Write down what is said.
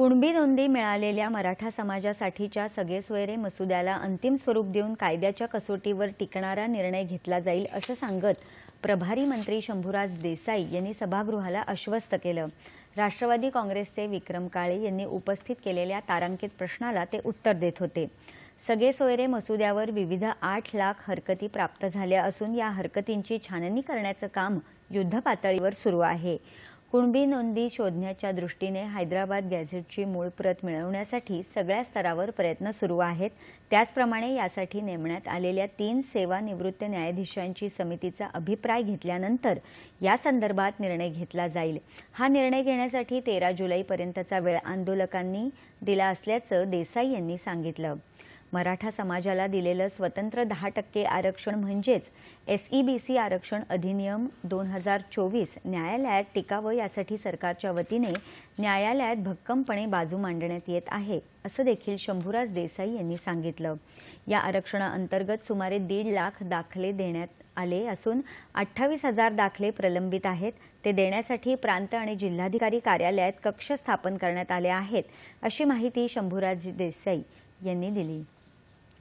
कुणबी नोंदी मिळालेल्या मराठा समाजासाठीच्या सगळेसोयरे मसुद्याला अंतिम स्वरूप देऊन कायद्याच्या कसोटीवर टिकणारा निर्णय घेतला जाईल असं सांगत प्रभारी मंत्री शंभूराज देसाई यांनी सभागृहाला आश्वस्त केलं. राष्ट्रवादी काँग्रेसचे विक्रम काळे यांनी उपस्थित केलेल्या तारांकित प्रश्नाला ते उत्तर देत होते. सगळे सोयरे मसुद्यावर विविध आठ लाख हरकती प्राप्त झाल्या असून या हरकतींची छाननी करण्याचं काम युद्धपातळीवर सुरू आहे. कुणबी नोंदी शोधण्याच्या दृष्टीने हैदराबाद गॅझेटची मूळ प्रत मिळवण्यासाठी सगळ्या स्तरावर प्रयत्न सुरू आहेत. त्याचप्रमाणे यासाठी नेमण्यात आलेल्या तीन सेवानिवृत्त न्यायाधीशांची समितीचा अभिप्राय घेतल्यानंतर या संदर्भात निर्णय घेतला जाईल. हा निर्णय घेण्यासाठी तेरा जुलैपर्यंतचा वेळ आंदोलकांनी दिला असल्याचं देसाई यांनी सांगितलं. मराठा समाजाला दिलेलं स्वतंत्र दहा टक्के आरक्षण म्हणजेच एसईबीसी आरक्षण अधिनियम दोन हजार चोवीस न्यायालयात टिकावं यासाठी सरकारच्या वतीने न्यायालयात भक्कमपणे बाजू मांडण्यात येत आहे असं देखील शंभूराज देसाई यांनी सांगितलं. या आरक्षणाअंतर्गत सुमारे दीड लाख दाखले देण्यात आले असून अठ्ठावीस हजार दाखले प्रलंबित आहेत. ते देण्यासाठी प्रांत आणि जिल्हाधिकारी कार्यालयात कक्ष स्थापन करण्यात आले आहेत अशी माहिती शंभूराज देसाई यांनी दिली.